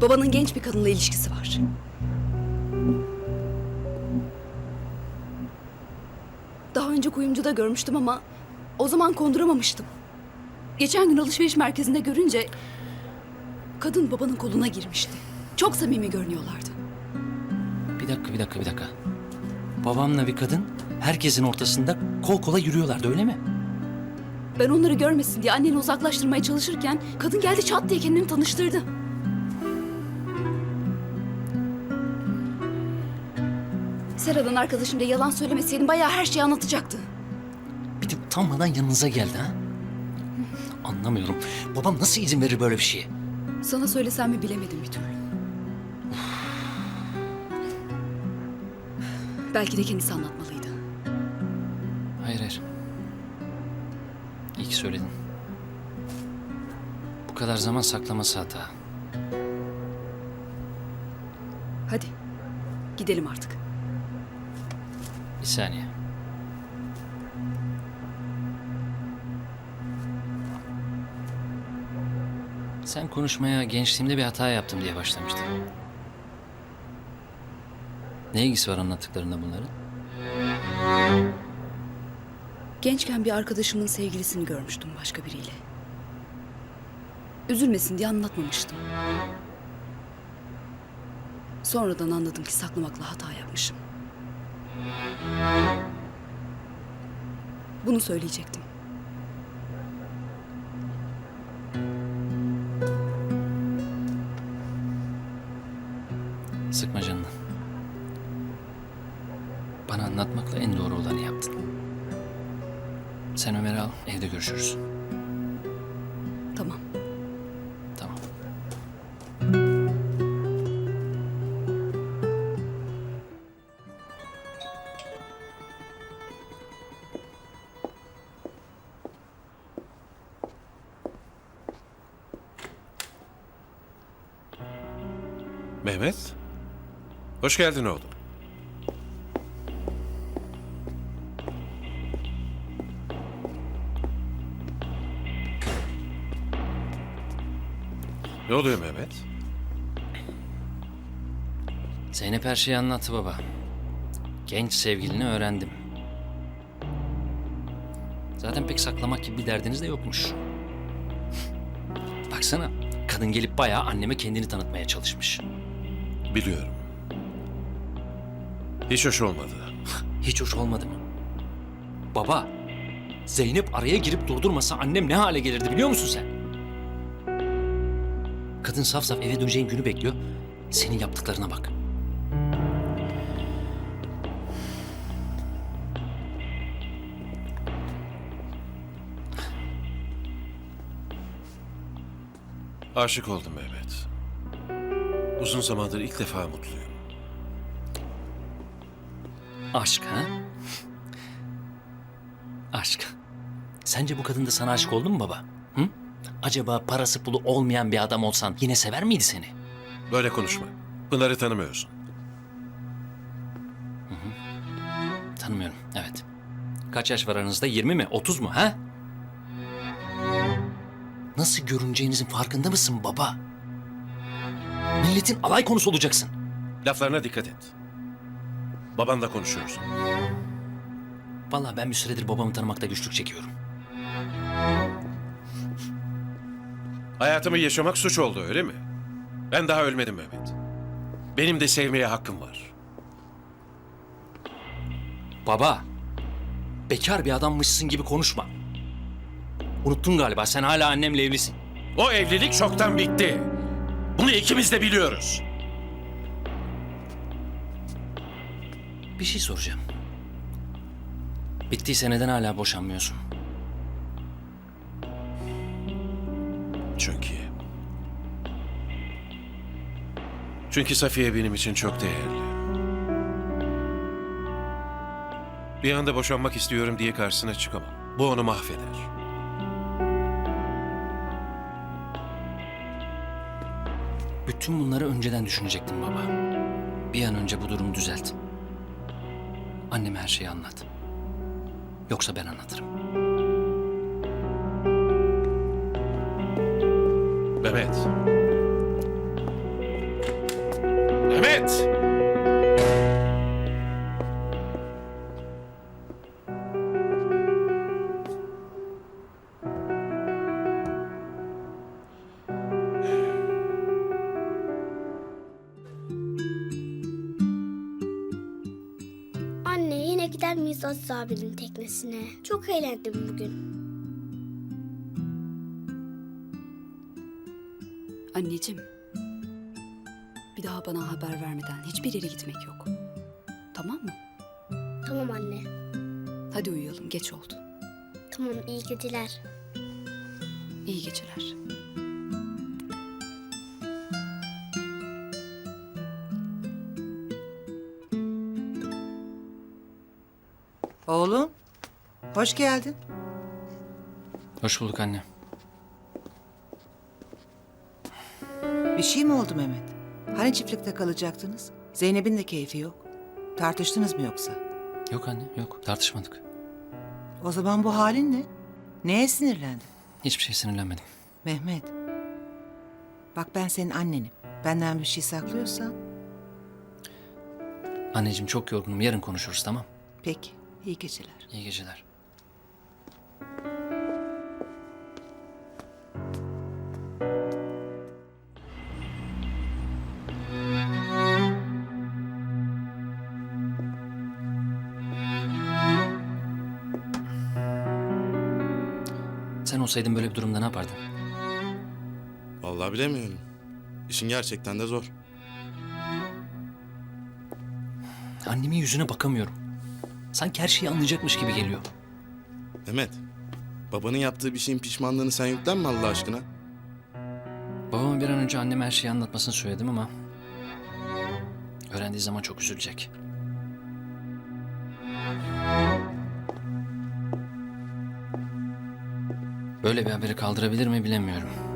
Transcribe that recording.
Babanın genç bir kadınla ilişkisi var. Daha önce kuyumcuda görmüştüm ama o zaman konduramamıştım. Geçen gün alışveriş merkezinde görünce kadın babanın koluna girmişti. Çok samimi görünüyorlardı. Bir dakika, bir dakika, bir dakika. Babamla bir kadın herkesin ortasında kol kola yürüyorlardı öyle mi? Ben onları görmesin diye anneni uzaklaştırmaya çalışırken kadın geldi çat diye kendini tanıştırdı. Sera'dan arkadaşım diye yalan söylemeseydim bayağı her şeyi anlatacaktı. Bir de utanmadan yanınıza geldi ha? Anlamıyorum. Babam nasıl izin verir böyle bir şeye? Sana söylesem mi bilemedim bir türlü. Belki de kendisi anlatmalıydı. Hayır hayır. İyi ki söyledin. Bu kadar zaman saklaması hata. Hadi gidelim artık. Saniye. Sen konuşmaya gençliğimde bir hata yaptım diye başlamıştın. Ne ilgisi var anlattıklarında bunların? Gençken bir arkadaşımın sevgilisini görmüştüm başka biriyle. Üzülmesin diye anlatmamıştım. Sonradan anladım ki saklamakla hata yapmışım. Bunu söyleyecektim. Sıkma canını. Bana anlatmakla en doğru olanı yaptın. Sen Ömer'i al, evde görüşürüz. Mehmet. Hoş geldin oğlum. Ne oluyor Mehmet? Zeynep her şeyi anlattı baba. Genç sevgilini öğrendim. Zaten pek saklamak gibi bir derdiniz de yokmuş. Baksana, kadın gelip bayağı anneme kendini tanıtmaya çalışmış. Biliyorum. Hiç hoş olmadı. Hiç hoş olmadı mı? Baba, Zeynep araya girip durdurmasa annem ne hale gelirdi biliyor musun sen? Kadın saf saf eve döneceğin günü bekliyor. Senin yaptıklarına bak. Aşık oldum Mehmet. Uzun zamandır ilk defa mutluyum. Aşk ha? Aşk. Sence bu kadın da sana aşık oldu mu baba? Hı? Acaba parası pulu olmayan bir adam olsan yine sever miydi seni? Böyle konuşma. Pınar'ı tanımıyorsun. Tanımıyorum, evet. Kaç yaş var aranızda? 20 mi? 30 mu ha? Nasıl görüneceğinizin farkında mısın baba? Milletin alay konusu olacaksın. Laflarına dikkat et. Babanla konuşuyorsun. Vallahi ben bir süredir babamı tanımakta güçlük çekiyorum. Hayatımı yaşamak suç oldu öyle mi? Ben daha ölmedim Mehmet. Benim de sevmeye hakkım var. Baba, bekar bir adammışsın gibi konuşma. Unuttun galiba sen hala annemle evlisin. O evlilik çoktan bitti. Bunu ikimiz de biliyoruz. Bir şey soracağım. Bittiyse neden hala boşanmıyorsun? Çünkü... Çünkü Safiye benim için çok değerli. Bir anda boşanmak istiyorum diye karşısına çıkamam. Bu onu mahveder. Bütün bunları önceden düşünecektim baba. Bir an önce bu durumu düzelt. Anneme her şeyi anlat. Yoksa ben anlatırım. Mehmet. Mehmet! Yine gider miyiz Aziz abinin teknesine? Çok eğlendim bugün. Anneciğim. Bir daha bana haber vermeden hiçbir yere gitmek yok. Tamam mı? Tamam anne. Hadi uyuyalım geç oldu. Tamam iyi geceler. İyi geceler. Oğlum, hoş geldin. Hoş bulduk anne. Bir şey mi oldu Mehmet? Hani çiftlikte kalacaktınız? Zeynep'in de keyfi yok. Tartıştınız mı yoksa? Yok anne yok tartışmadık. O zaman bu halin ne? Neye sinirlendin? Hiçbir şey sinirlenmedim. Mehmet, bak ben senin annenim. Benden bir şey saklıyorsan, Anneciğim çok yorgunum yarın konuşuruz tamam. peki, iyi geceler. İyi geceler. Sen olsaydın böyle bir durumda ne yapardın? Vallahi bilemiyorum. İşin gerçekten de zor. Annemin yüzüne bakamıyorum. Sanki her şeyi anlayacakmış gibi geliyor. Mehmet, babanın yaptığı bir şeyin pişmanlığını sen yüklenme Allah aşkına. Babama bir an önce anneme her şeyi anlatmasını söyledim ama... ...öğrendiği zaman çok üzülecek. Böyle bir haberi kaldırabilir mi bilemiyorum.